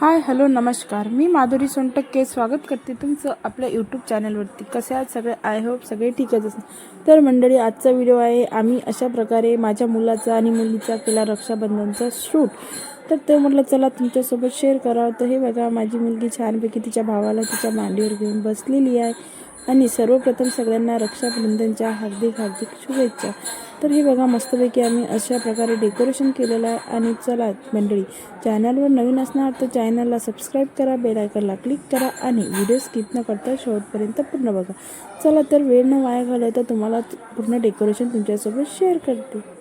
Hi hello नमस्कार. मी माधुरी सोनटक्के. स्वागत करते तुमचं आपल्या यूट्यूब चॅनलवरती कसे आहात सगळे? आय होप सगळे ठीकच असेल तर मंडळी आजचा व्हिडिओ आहे आम्ही अशा प्रकारे माझ्या मुलाचा आणि मुलीचा केला रक्षाबंधनचा शूट तर ते म्हटलं चला तुमच्यासोबत शेअर करावं. तर हे बघा माझी मुलगी छानपैकी तिच्या भावाला तिच्या मांडीवर घेऊन बसलेली आहे. आणि सर्वप्रथम सगळ्यांना रक्षाबंधनच्या हार्दिक हार्दिक शुभेच्छा. तर हे बघा मस्तपैकी आम्ही अशा प्रकारे डेकोरेशन केलेलं आहे. आणि चला मंडळी चॅनलवर नवीन असणार तर चॅनलला सबस्क्राईब करा बेल आयकनला क्लिक करा आणि व्हिडिओ स्किप न करता शेवटपर्यंत पूर्ण बघा. चला तर वेळ न वाया घालवता तुम्हाला पूर्ण डेकोरेशन तुमच्यासोबत शेअर करते.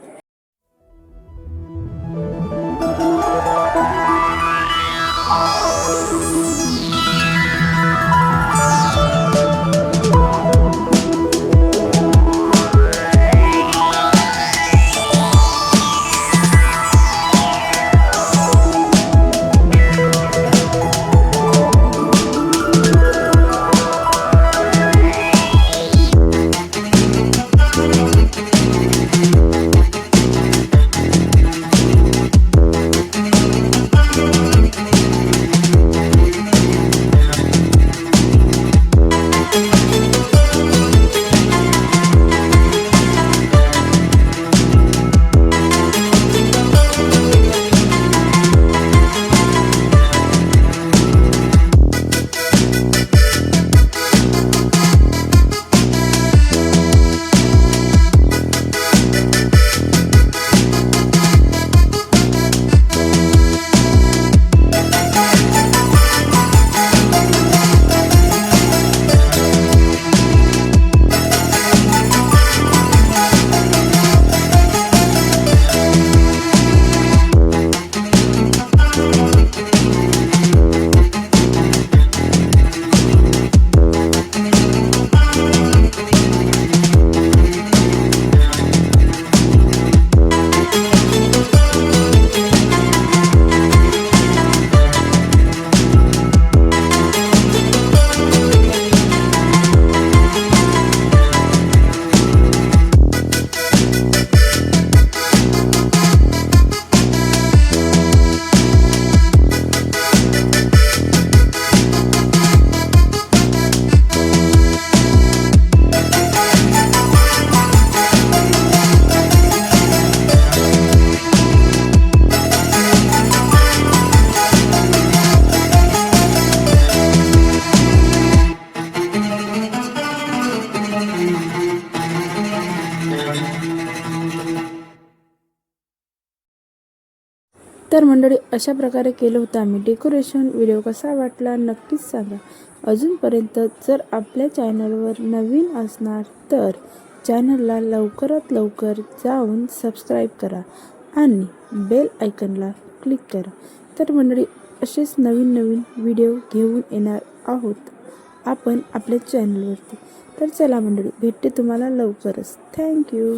तर मंडळी अशा प्रकारे केलं होतं आम्ही. डेकोरेशन व्हिडिओ कसा वाटला नक्कीच सांगा. अजूनपर्यंत जर आपल्या चॅनलवर नवीन असणार तर चॅनलला लवकरात लवकर जाऊन सबस्क्राईब करा आणि बेल आयकनला क्लिक करा. तर मंडळी असेच नवीन नवीन व्हिडिओ घेऊन येणार आहोत आपण आपल्या चॅनलवरती तर चला मंडळी भेटते तुम्हाला लवकरच. थँक्यू